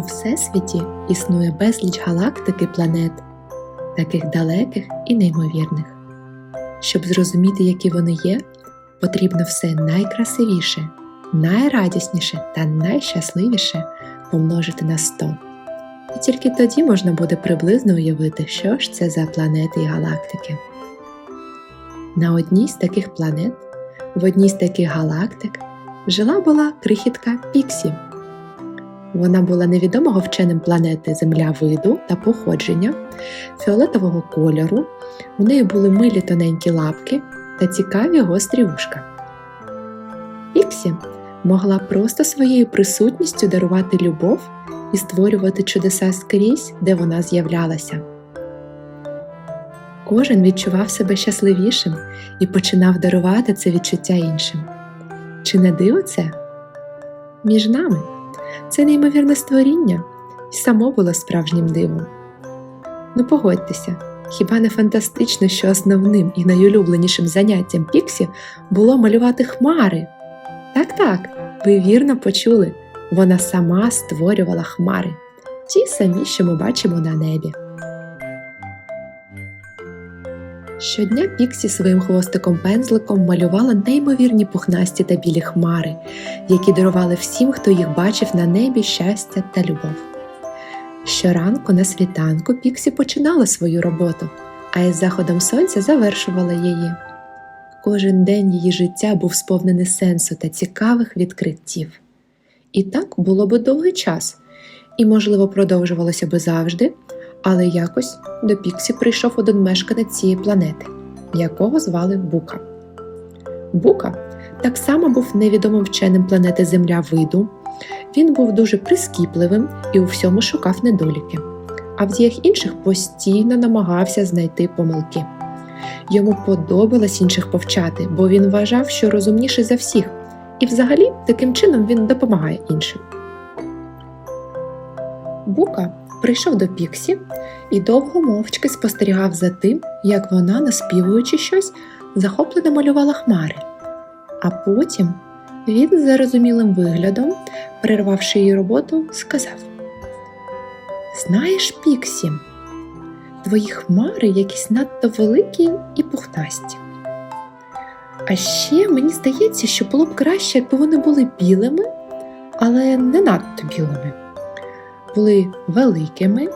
Всесвіті існує безліч галактик і планет, таких далеких і неймовірних. Щоб зрозуміти, які вони є, потрібно все найкрасивіше, найрадісніше та найщасливіше помножити на 100. І тільки тоді можна буде приблизно уявити, що ж це за планети і галактики. На одній з таких планет, в одній з таких галактик, жила була крихітка Піксі. Вона була невідомого вченим планети Земля виду та походження, фіолетового кольору, у неї були милі тоненькі лапки та цікаві гострі вушка. Піксі могла просто своєю присутністю дарувати любов і створювати чудеса скрізь, де вона з'являлася. Кожен відчував себе щасливішим і починав дарувати це відчуття іншим. Чи не диво це? Між нами це неймовірне створіння і само було справжнім дивом. Ну погодьтеся, хіба не фантастично, що основним і найулюбленішим заняттям Піксі було малювати хмари? Так, так, ви вірно почули, вона сама створювала хмари, ті самі, що ми бачимо на небі. Щодня Піксі своїм хвостиком-пензликом малювала неймовірні пухнасті та білі хмари, які дарували всім, хто їх бачив на небі щастя та любов. Щоранку на світанку Піксі починала свою роботу, а із заходом сонця завершувала її. Кожен день її життя був сповнений сенсу та цікавих відкриттів. І так було би довгий час, і, можливо, продовжувалося би завжди, але якось до Піксі прийшов один мешканець цієї планети, якого звали Бука. Бука так само був невідомим вченим планети Земля виду. Він був дуже прискіпливим і у всьому шукав недоліки, а в діях інших постійно намагався знайти помилки. Йому подобалось інших повчати, бо він вважав, що розумніший за всіх, і взагалі таким чином він допомагає іншим. Бука прийшов до Піксі і довго мовчки спостерігав за тим, як вона, наспівуючи щось, захоплено малювала хмари. А потім він з зарозумілим виглядом, перервавши її роботу, сказав: Знаєш, Піксі, твої хмари якісь надто великі і пухнасті. А ще мені здається, що було б краще, якби вони були білими, але не надто білими. Були великими,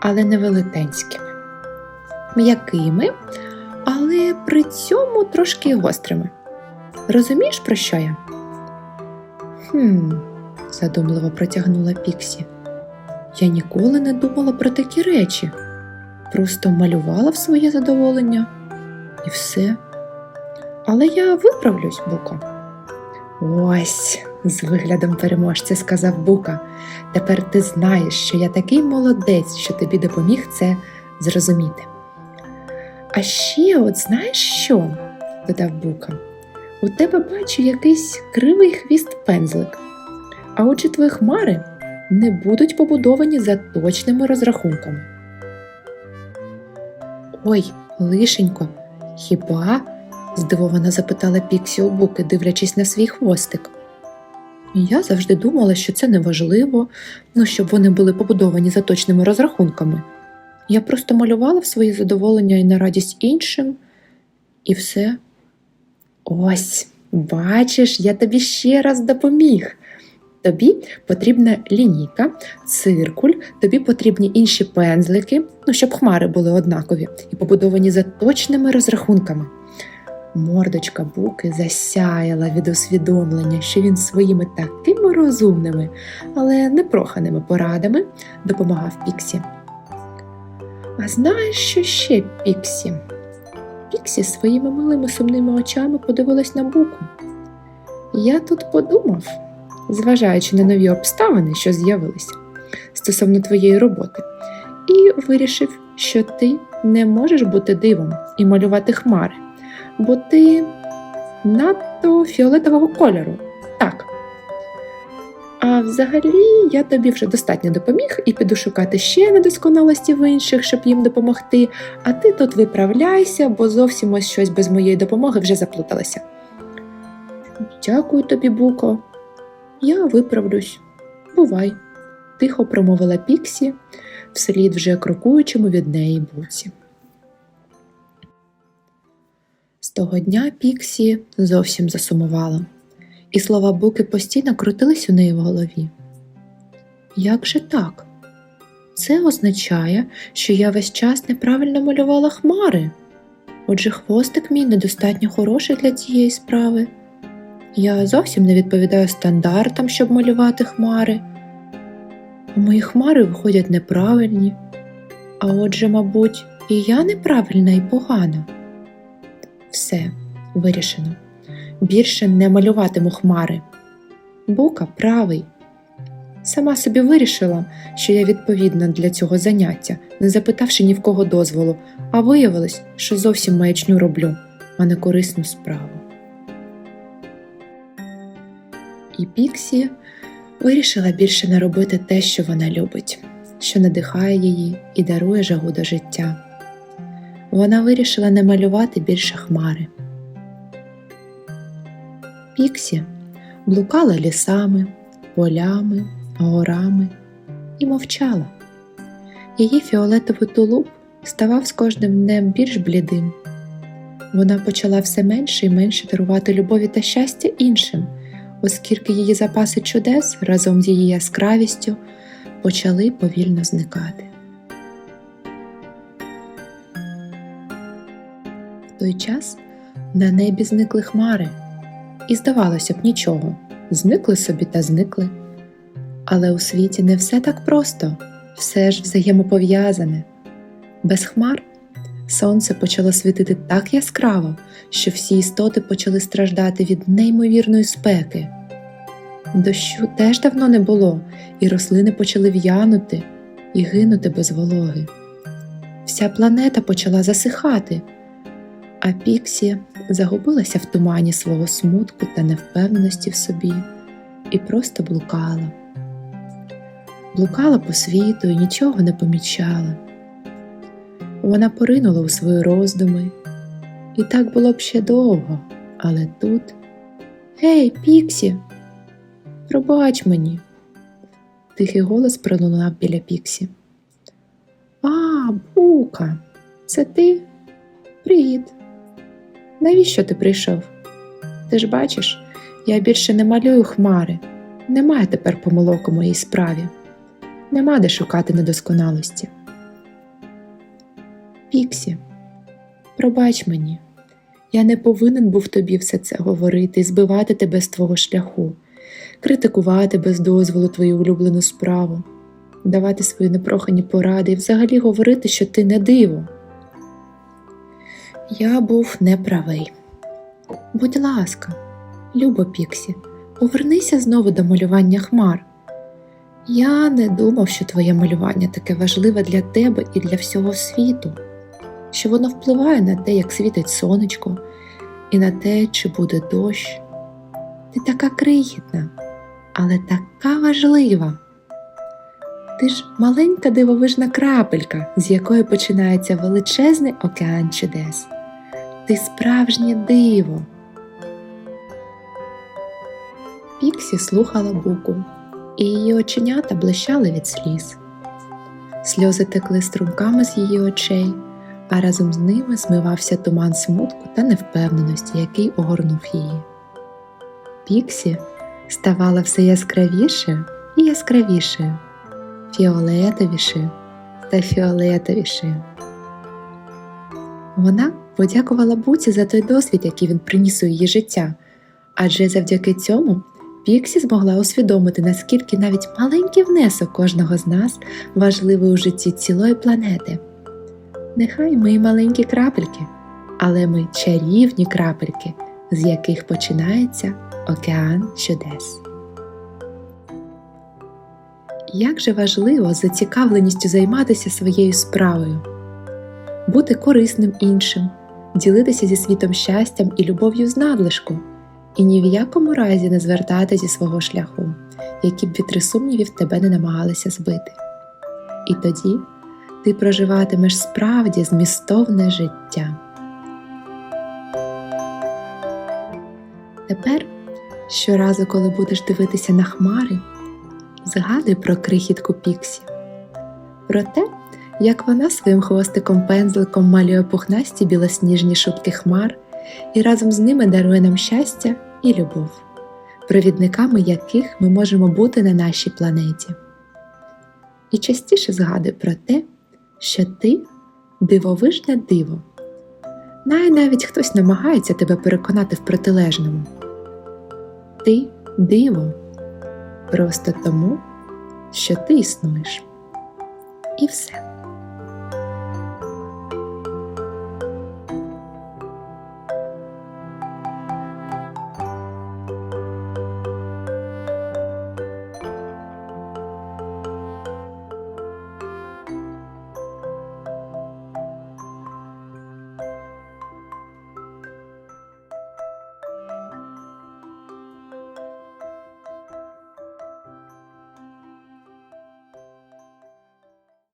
але не велетенськими, м'якими, але при цьому трошки гострими. Розумієш, про що я? Хм, задумливо протягнула Піксі. Я ніколи не думала про такі речі. Просто малювала в своє задоволення і все. Але я виправлюсь, Бука. Ось, з виглядом переможця сказав Бука. Тепер ти знаєш, що я такий молодець, що тобі допоміг це зрозуміти. А ще, от знаєш що? додав Бука. У тебе бачу якийсь кривий хвіст пензлик, а отже твої хмари не будуть побудовані за точними розрахунками. Ой, лишенько, хіба? здивовано запитала Піксі у Буки, дивлячись на свій хвостик. Я завжди думала, що це неважливо, ну щоб вони були побудовані за точними розрахунками. Я просто малювала в своє задоволення і на радість іншим, і все. Ось, бачиш, я тобі ще раз допоміг. Тобі потрібна лінійка, циркуль, тобі потрібні інші пензлики, ну, щоб хмари були однакові і побудовані за точними розрахунками. Мордочка буки засяяла від усвідомлення, що він своїми такими розумними, але непроханими порадами допомагав Піксі. А знаєш, що ще Піксі? Піксі своїми милими сумними очами подивилась на буку. Я тут подумав, зважаючи на нові обставини, що з'явилися стосовно твоєї роботи, і вирішив, що ти не можеш бути дивом і малювати хмари бо ти надто фіолетового кольору. Так. А взагалі я тобі вже достатньо допоміг і піду шукати ще недосконалості в інших, щоб їм допомогти, а ти тут виправляйся, бо зовсім ось щось без моєї допомоги вже заплуталося. Дякую тобі, Буко. Я виправлюсь. Бувай. тихо промовила Піксі, вслід вже крокуючому від неї буці. З того дня Піксі зовсім засумувала, і слова буки постійно крутились у неї в голові. Як же так? Це означає, що я весь час неправильно малювала хмари. Отже, хвостик мій недостатньо хороший для цієї справи. Я зовсім не відповідаю стандартам, щоб малювати хмари. А мої хмари виходять неправильні. А отже, мабуть, і я неправильна і погана. Все, вирішено. Більше не малюватиму хмари. Бука правий. Сама собі вирішила, що я відповідна для цього заняття, не запитавши ні в кого дозволу, а виявилось, що зовсім маячню роблю, а не корисну справу. І Піксі вирішила більше не робити те, що вона любить, що надихає її і дарує жагу до життя. Вона вирішила не малювати більше хмари. Піксі блукала лісами, полями, горами і мовчала. Її фіолетовий тулуб ставав з кожним днем більш блідим. Вона почала все менше і менше дарувати любові та щастя іншим, оскільки її запаси чудес разом з її яскравістю почали повільно зникати. Той час на небі зникли хмари, і здавалося б нічого, зникли собі та зникли. Але у світі не все так просто, все ж взаємопов'язане. Без хмар сонце почало світити так яскраво, що всі істоти почали страждати від неймовірної спеки. Дощу теж давно не було, і рослини почали в'янути і гинути без вологи. Вся планета почала засихати, а Піксі загубилася в тумані свого смутку та невпевненості в собі і просто блукала. Блукала по світу і нічого не помічала. Вона поринула у свої роздуми, і так було б ще довго, але тут. Гей, Піксі, пробач мені. Тихий голос пролунав біля Піксі. А, Бука, це ти? Привіт. Навіщо ти прийшов? Ти ж бачиш, я більше не малюю хмари. Немає тепер помилок у моїй справі. Нема де шукати недосконалості. Піксі, пробач мені, я не повинен був тобі все це говорити і збивати тебе з твого шляху, критикувати без дозволу твою улюблену справу, давати свої непрохані поради і взагалі говорити, що ти не диво. Я був неправий. Будь ласка, любо Піксі, повернися знову до малювання хмар. Я не думав, що твоє малювання таке важливе для тебе і для всього світу, що воно впливає на те, як світить сонечко, і на те, чи буде дощ. Ти така крихітна, але така важлива. Ти ж маленька дивовижна крапелька, з якої починається величезний океан чудес. Ти справжнє диво. Піксі слухала буку, і її оченята блищали від сліз. Сльози текли струмками з її очей, а разом з ними змивався туман смутку та невпевненості, який огорнув її. Піксі ставала все яскравіше і яскравішою, фіолетовішою та фіолетовішою. Вона подякувала Буці за той досвід, який він приніс у її життя, адже завдяки цьому Піксі змогла усвідомити, наскільки навіть маленький внесок кожного з нас важливий у житті цілої планети. Нехай ми й маленькі крапельки, але ми чарівні крапельки, з яких починається океан чудес. Як же важливо з зацікавленістю займатися своєю справою, бути корисним іншим, ділитися зі світом щастям і любов'ю з надлишку, і ні в якому разі не звертати зі свого шляху, які б вітри сумнівів тебе не намагалися збити. І тоді ти проживатимеш справді змістовне життя. Тепер, щоразу, коли будеш дивитися на хмари, згадуй про крихітку Піксі, про те, як вона своїм хвостиком пензликом малює пухнасті білосніжні шубки хмар і разом з ними дарує нам щастя і любов, провідниками яких ми можемо бути на нашій планеті. І частіше згадуй про те, що ти дивовижне диво. Най навіть хтось намагається тебе переконати в протилежному. Ти диво просто тому, що ти існуєш. І все.